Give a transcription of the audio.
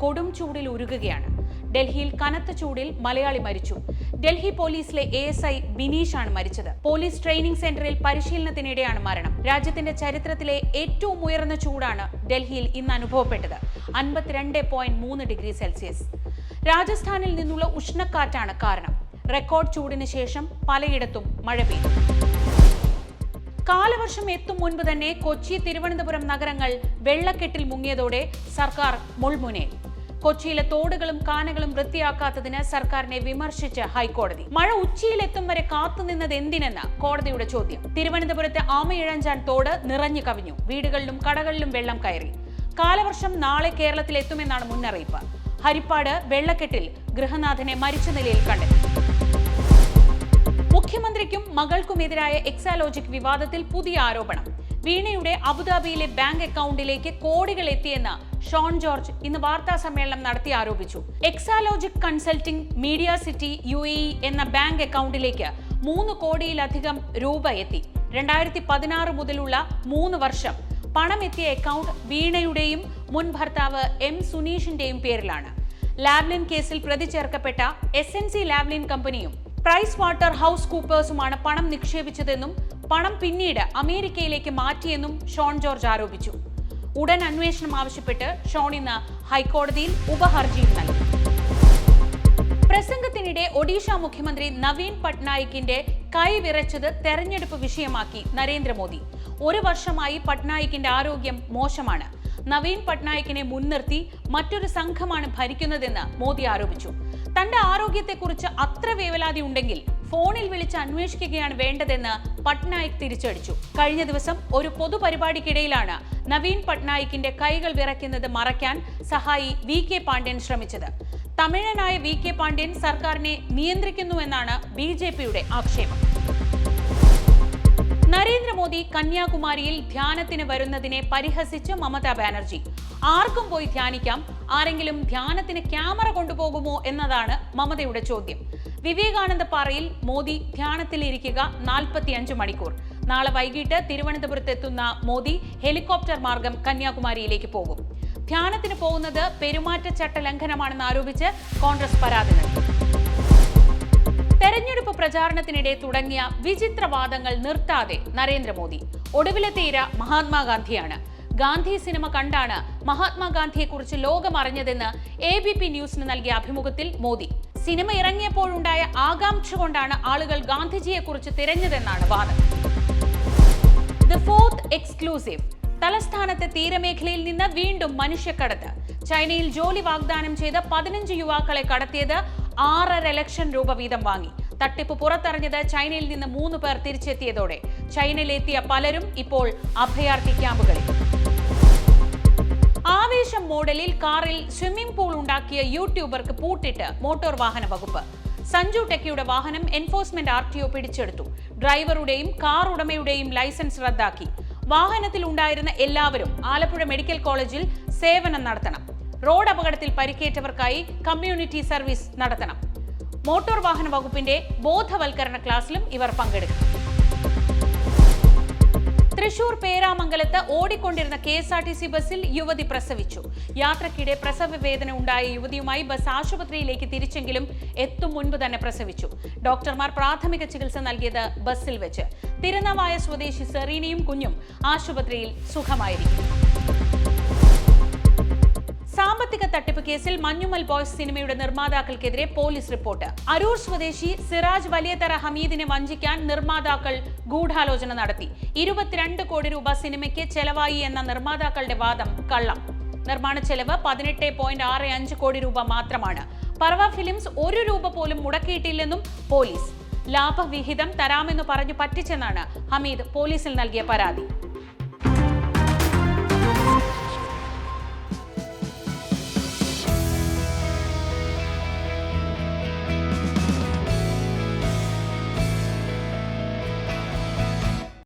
കൊടും ചൂടിൽ ഉരുകുകയാണ്. ഡൽഹിയിൽ കനത്ത ചൂടിൽ മലയാളി മരിച്ചു. ഡൽഹി പോലീസിലെ എ എസ് ഐ ബിനീഷാണ് മരിച്ചത്. പോലീസ് ട്രെയിനിംഗ് സെന്ററിൽ പരിശീലനത്തിനിടെയാണ് മരണം. രാജ്യത്തിന്റെ ചരിത്രത്തിലെ ഏറ്റവും ഉയർന്ന ചൂടാണ് ഡൽഹിയിൽ ഇന്ന് അനുഭവപ്പെട്ടത്. അൻപത്തിരണ്ട് പോയിന്റ് മൂന്ന് ഡിഗ്രി സെൽഷ്യസ്. രാജസ്ഥാനിൽ നിന്നുള്ള ഉഷ്ണക്കാറ്റാണ് കാരണം. റെക്കോർഡ് ചൂടിന് ശേഷം പലയിടത്തും മഴ പെയ്തു. കാലവർഷം എത്തും മുൻപ് തന്നെ കൊച്ചി തിരുവനന്തപുരം നഗരങ്ങൾ വെള്ളക്കെട്ടിൽ മുങ്ങിയതോടെ സർക്കാർ മുൾമുനയിൽ. കൊച്ചിയിലെ തോടുകളും കാനകളും വൃത്തിയാക്കാത്തതിന് സർക്കാരിനെ വിമർശിച്ച് ഹൈക്കോടതി. മഴ ഉച്ചയിലെത്തും വരെ കാത്തുനിന്നത് എന്തിനെന്ന് കോടതിയുടെ ചോദ്യം. തിരുവനന്തപുരത്തെ ആമയിഴഞ്ചാൻ തോട് നിറഞ്ഞു കവിഞ്ഞു. വീടുകളിലും കടകളിലും വെള്ളം കയറി. കാലവർഷം നാളെ കേരളത്തിൽ എത്തുമെന്നാണ് മുന്നറിയിപ്പ്. ഹരിപ്പാട് വെള്ളക്കെട്ടിൽ ഗൃഹനാഥനെ മരിച്ച നിലയിൽ കണ്ടെത്തി. മുഖ്യമന്ത്രിക്കും മകൾക്കുമെതിരായ എക്സാലോജിക് വിവാദത്തിൽ പുതിയ ആരോപണം. വീണയുടെ അബുദാബിയിലെ ബാങ്ക് അക്കൗണ്ടിലേക്ക് കോടികൾ എത്തിയെന്ന് ഷോൺ ജോർജ് ഇന്ന് വാർത്താ സമ്മേളനം നടത്തി ആരോപിച്ചു. Exalogic consulting media city U എന്ന ബാങ്ക് അക്കൗണ്ടിലേക്ക് മൂന്ന് കോടിയിലധികം രൂപ എത്തി. രണ്ടായിരത്തി പതിനാറ് മുതലുള്ള മൂന്ന് വർഷം പണം എത്തിയ അക്കൗണ്ട് വീണയുടെയും മുൻ ഭർത്താവ് എം സുനീഷിന്റെയും പേരിലാണ്. ലാവ്ലിൻ കേസിൽ പ്രതി ചേർക്കപ്പെട്ട എസ് എൻ സി ലാവ്ലിൻ കമ്പനിയും പ്രൈസ് വാട്ടർ ഹൗസ് കൂപ്പേഴ്സുമാണ് പണം നിക്ഷേപിച്ചതെന്നും പണം പിന്നീട് അമേരിക്കയിലേക്ക് മാറ്റിയെന്നും ഷോൺ ജോർജ് ആരോപിച്ചു. ഉടൻ അന്വേഷണം ആവശ്യപ്പെട്ട് ഷോൺ ഇന്ന് ഹൈക്കോടതിയിൽ ഉപഹർജിയും നൽകി. പ്രസംഗത്തിനിടെ ഒഡീഷ മുഖ്യമന്ത്രി നവീൻ പട്നായിക്കിന്റെ കൈ വിറച്ചത് തെരഞ്ഞെടുപ്പ് വിഷയമാക്കി നരേന്ദ്രമോദി. ഒരു വർഷമായി പട്നായിക്കിന്റെ ആരോഗ്യം മോശമാണ്. നവീൻ പട്നായിക്കിനെ മുൻനിർത്തി മറ്റൊരു സംഘമാണ് ഭരിക്കുന്നതെന്ന് മോദി ആരോപിച്ചു. തന്റെ ആരോഗ്യത്തെക്കുറിച്ച് അത്ര വേവലാതി ഉണ്ടെങ്കിൽ ഫോണിൽ വിളിച്ച് അന്വേഷിക്കുകയാണ് വേണ്ടതെന്ന് പട്നായിക് തിരിച്ചടിച്ചു. കഴിഞ്ഞ ദിവസം ഒരു പൊതുപരിപാടിക്കിടയിലാണ് നവീൻ പട്നായിക്കിന്റെ കൈകൾ വിറയ്ക്കുന്നത് മറയ്ക്കാൻ സഹായി വി കെ പാണ്ഡ്യൻ ശ്രമിച്ചത്. തമിഴനായ വി കെ പാണ്ഡ്യൻ സർക്കാരിനെ നിയന്ത്രിക്കുന്നുവെന്നാണ് ബി ജെ പിയുടെ ആക്ഷേപം. നരേന്ദ്രമോദി കന്യാകുമാരിയിൽ ധ്യാനത്തിന് വരുന്നതിനെ പരിഹസിച്ച് മമതാ ബാനർജി. ആർക്കും പോയി ധ്യാനിക്കാം ആരെങ്കിലും ധ്യാനത്തിന് ക്യാമറ കൊണ്ടുപോകുമോ എന്നതാണ് മമതയുടെ ചോദ്യം. വിവേകാനന്ദ പാറയിൽ മോദി ധ്യാനത്തിലിരിക്കുക നാൽപ്പത്തിയഞ്ച് മണിക്കൂർ. നാളെ വൈകിട്ട് തിരുവനന്തപുരത്ത് എത്തുന്ന മോദി ഹെലികോപ്റ്റർ മാർഗം കന്യാകുമാരിയിലേക്ക് പോകും. ധ്യാനത്തിന് പോകുന്നത് പെരുമാറ്റച്ചട്ട ലംഘനമാണെന്ന് ആരോപിച്ച് കോൺഗ്രസ് പരാതി നൽകി. പ്രചാരണത്തിനിടെ തുടങ്ങിയ വിചിത്രവാദങ്ങൾ നിർത്താതെ നരേന്ദ്രമോദി. ഒടുവിലെ തീര മഹാത്മാഗാന്ധിയാണ്. ഗാന്ധി സിനിമ കണ്ടാണ് മഹാത്മാഗാന്ധിയെക്കുറിച്ച് ലോകം അറിഞ്ഞതെന്ന് എ ബി പി ന്യൂസിന് നൽകിയ അഭിമുഖത്തിൽ മോദി. സിനിമ ഇറങ്ങിയപ്പോഴുണ്ടായ ആകാംക്ഷ കൊണ്ടാണ് ആളുകൾ ഗാന്ധിജിയെക്കുറിച്ച് തിരഞ്ഞതെന്നാണ് വാദം. ദ ഫോർത്ത് എക്സ്ക്ലൂസീവ് തലസ്ഥാനത്തെ തീരമേഖലയിൽ നിന്ന് വീണ്ടും മനുഷ്യക്കടത്ത്. ചൈനയിൽ ജോലി വാഗ്ദാനം ചെയ്ത പതിനഞ്ച് യുവാക്കളെ കടത്തിയത് ആറര ലക്ഷം രൂപ വീതം വാങ്ങി. തട്ടിപ്പ് പുറത്തറിഞ്ഞത് ചൈനയിൽ നിന്ന് മൂന്ന് പേർ തിരിച്ചെത്തിയതോടെ ചൈനയിലെത്തിയ പലരും ഇപ്പോൾ അഭയാർത്ഥി ക്യാമ്പുകളിൽ. ആവേശം മോഡലിൽ കാറിൽ സ്വിമ്മിംഗ് പൂൾ ഉണ്ടാക്കിയ യൂട്യൂബർക്ക് പൂട്ടിട്ട് മോട്ടോർ വാഹന വകുപ്പ്. സഞ്ജു ടെക്കിയുടെ വാഹനം എൻഫോഴ്സ്മെന്റ് ആർ ടി ഒ പിടിച്ചെടുത്തു. ഡ്രൈവറുടെയും കാർ ഉടമയുടെയും ലൈസൻസ് റദ്ദാക്കി. വാഹനത്തിൽ ഉണ്ടായിരുന്ന എല്ലാവരും ആലപ്പുഴ മെഡിക്കൽ കോളേജിൽ സേവനം നടത്തണം. റോഡ് അപകടത്തിൽ പരിക്കേറ്റവർക്കായി കമ്മ്യൂണിറ്റി സർവീസ് നടത്തണം. മോട്ടോർ വാഹന വകുപ്പിന്റെ ബോധവൽക്കരണ ക്ലാസ്സിലും ഇവർ പങ്കെടുക്കും. തൃശൂർ പേരാമംഗലത്ത് ഓടിക്കൊണ്ടിരുന്ന K S R T C ബസ്സിൽ യുവതി പ്രസവിച്ചു. യാത്രക്കിടെ പ്രസവ വേദന ഉണ്ടായ യുവതിയുമായി ബസ് ആശുപത്രിയിലേക്ക് തിരിച്ചെങ്കിലും എത്തും മുൻപ് തന്നെ പ്രസവിച്ചു. ഡോക്ടർമാർ പ്രാഥമിക ചികിത്സ നൽകിയത് ബസ്സിൽ വെച്ച്. തിരുനവായ സ്വദേശി സെറീനയും കുഞ്ഞും ആശുപത്രിയിൽ സുഖമായിരിക്കും സാമ്പത്തിക തട്ടിപ്പ് കേസിൽ മഞ്ഞുമൽ ബോയ്സ് സിനിമയുടെ നിർമ്മാതാക്കൾക്കെതിരെ പോലീസ് റിപ്പോർട്ട്. അരൂർ സ്വദേശി സിറാജ് വലിയതറ ഹമീദിനെ വഞ്ചിക്കാൻ നിർമ്മാതാക്കൾ ഗൂഢാലോചന നടത്തി. ഇരുപത്തിരണ്ട് കോടി രൂപ സിനിമയ്ക്ക് ചെലവായി എന്ന നിർമ്മാതാക്കളുടെ വാദം കള്ളം. നിർമ്മാണ ചെലവ് പതിനെട്ട് പോയിന്റ് ആറ് അഞ്ച് കോടി രൂപ മാത്രമാണ്. പർവ ഫിലിംസ് ഒരു രൂപ പോലും മുടക്കിയിട്ടില്ലെന്നും പോലീസ്. ലാഭവിഹിതം തരാമെന്ന് പറഞ്ഞു പറ്റിച്ചെന്നാണ് ഹമീദ് പോലീസിൽ നൽകിയ പരാതി.